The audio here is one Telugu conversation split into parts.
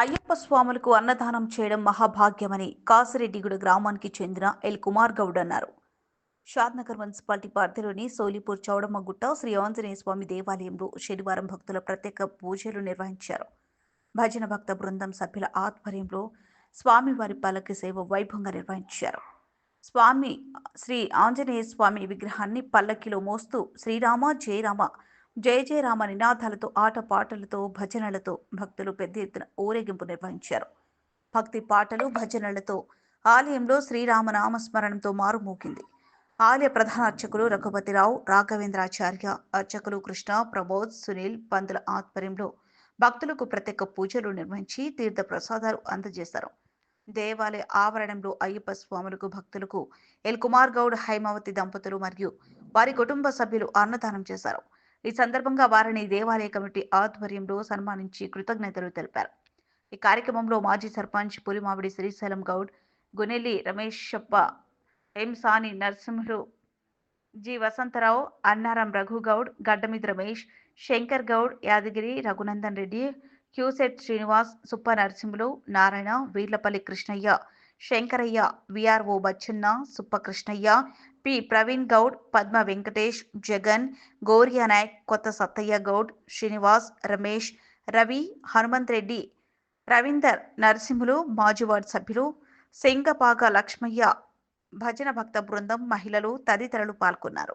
అయ్యప్ప స్వాములకు అన్నదానం చేయడం మహాభాగ్యమని కాసిరెడ్డిగూడ గ్రామానికి చెందిన ఎల్. కుమార్ గౌడ్ అన్నారు. షాద్నగర్ మున్సిపాలిటీ పరిధిలోని సోలిపూర్ చౌడమ్మగుట్ట శ్రీ ఆంజనేయ స్వామి దేవాలయంలో శనివారం భక్తుల ప్రత్యేక పూజలు నిర్వహించారు. భజన భక్త బృందం సభ్యుల ఆధ్వర్యంలో స్వామివారి పల్లకి సేవ వైభవంగా నిర్వహించారు. స్వామి శ్రీ ఆంజనేయ స్వామి విగ్రహాన్ని పల్లకిలో మోస్తూ శ్రీరామ జయరామ జయ జయరామ నినాదాలతో ఆటపాటలతో భజనలతో భక్తులు పెద్ద ఎత్తున ఊరేగింపు నిర్వహించారు. భక్తి పాటలు భజనలతో ఆలయంలో శ్రీరామ స్మరణంతో మారుమూకింది ఆలయ ప్రధాన అర్చకులు రఘుపతిరావు రాఘవేంద్రాచార్య అర్చకులు కృష్ణ ప్రబోధ్ సునీల్ పంతుల ఆధ్వర్యంలో భక్తులకు ప్రత్యేక పూజలు నిర్వహించి తీర్థ ప్రసాదాలు అందజేశారు. దేవాలయ ఆవరణంలో అయ్యప్ప స్వాములకు భక్తులకు ఎల్. కుమార్ గౌడ్ హైమావతి దంపతులు మరియు వారి కుటుంబ సభ్యులు అన్నదానం చేశారు. ఈ సందర్భంగా వారిని దేవాలయ కమిటీ ఆధ్వర్యంలో సన్మానించి కృతజ్ఞతలు తెలిపారు. ఈ కార్యక్రమంలో మాజీ సర్పంచ్ పులిమావిడి శ్రీశైలం గౌడ్ గునెల్లి రమేషప్ప ఎం సాని నరసింహులు జి వసంతరావు అన్నారం రఘుగౌడ్ గడ్డమిది రమేష్ శంకర్ గౌడ్ యాదగిరి రఘునందన్ రెడ్డి క్యూసెట్ శ్రీనివాస్ సుప్ప నరసింహులు నారాయణ వీర్లపల్లి కృష్ణయ్య శంకరయ్య విఆర్ఓ బచ్చన్న సుప్ప కృష్ణయ్య పి. ప్రవీణ్ గౌడ్ పద్మ వెంకటేష్ జగన్ గౌరియా నాయక్ కొత్త సత్తయ్య గౌడ్ శ్రీనివాస్ రమేష్ రవి హనుమంత్ రెడ్డి రవీందర్ నరసింహులు మాజీ వార్డు సభ్యులు సింగపాక లక్ష్మయ్య భజన భక్త బృందం మహిళలు తదితరులు పాల్గొన్నారు.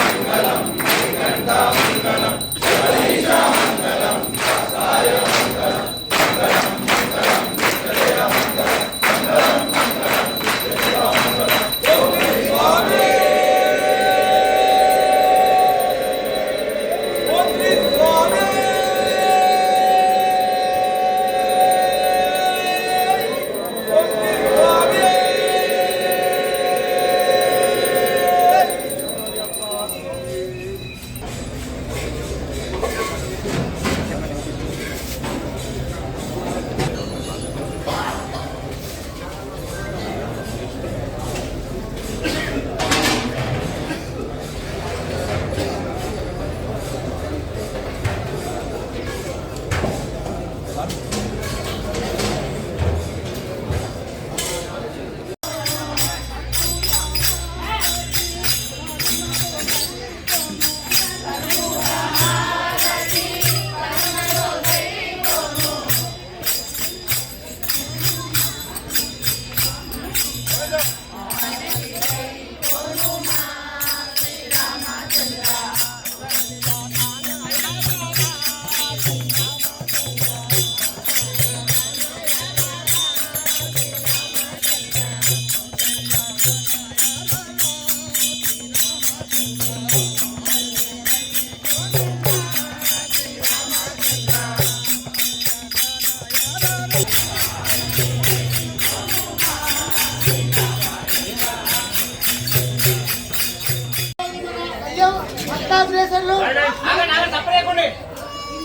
కంగ్రాచులేషన్లు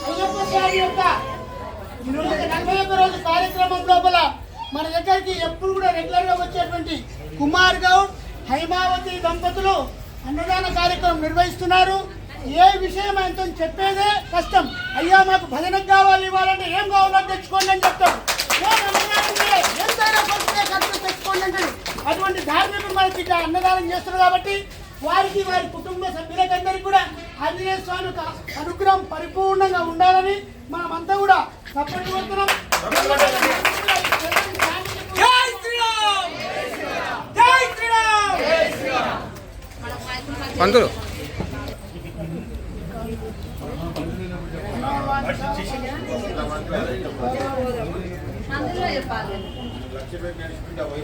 అయ్యప్ప స్వామి యొక్క ఈ రోజు నలభై ఒక్క రోజు కార్యక్రమం లోపల మన దగ్గరికి ఎప్పుడు కూడా రెగ్యులర్గా వచ్చేటువంటి కుమార్ గౌడ్ హైమావతి దంపతులు అన్నదాన కార్యక్రమం నిర్వహిస్తున్నారు. ఏ విషయం ఆయనతో చెప్పేదే కష్టం. అయ్యా మాకు భజనకు కావాలి ఇవ్వాలంటే ఏం కావాలో తెచ్చుకోండి అని అంటాడు అటువంటి ధార్మికులు మనకి అన్నదానం చేస్తున్నారు కాబట్టి వారికి వారి కుటుంబ సభ్యులకందరికీ కూడా ఆంజనేయ స్వామి అనుగ్రహం పరిపూర్ణంగా ఉండాలని మనమంతా కూడా సపోర్ట్ కొడుతున్నాం జై శ్రీరామ్! జై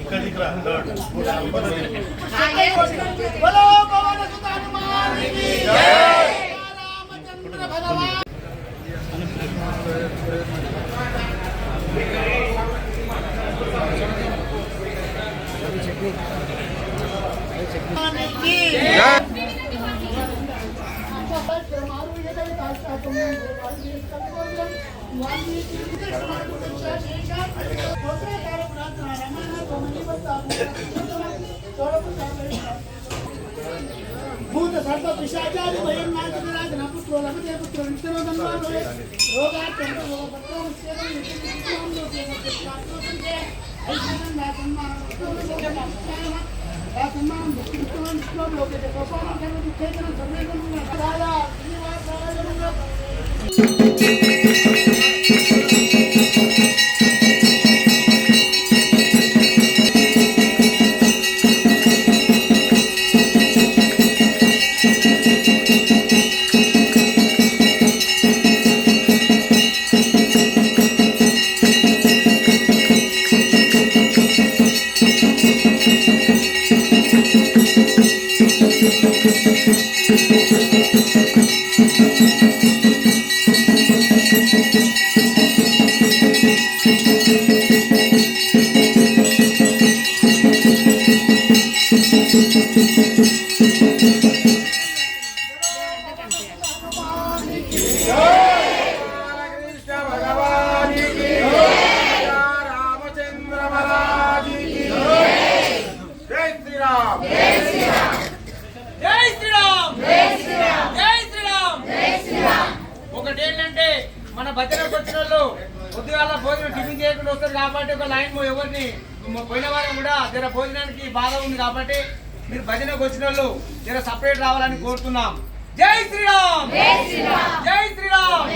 శ్రీరామ్ పంతులు బలో పవన సుత హనుమానికి జై రామచంద్ర భగవాన్ భూత సర్వ పిశాచాది భయం నాశనరాజ నపుత్రో లభతే పుత్రో నిత్యరోధం మాధవే రోగాత్యంత రోగపత్రం సేవం నిత్యం లోకే ఐశ్వర్యం నా సన్మానం ఆ సన్మానం భక్తియుక్తమైన విష్ణువు లోకే గోపాలం కర్మ చేతన సర్వేదం రాజా శ్రీనివాస పొద్దుగాల భోజనం టిఫిన్ చేయకుండా వస్తారు కాబట్టి ఒక లైన్ ఎవరిని? పోయిన వారం కూడా జర భోజనానికి బాధ ఉంది కాబట్టి మీరు భజనకు వచ్చిన వాళ్ళు జర సపరేట్ రావాలని కోరుతున్నాం. జై శ్రీరామ్! జై శ్రీరామ్!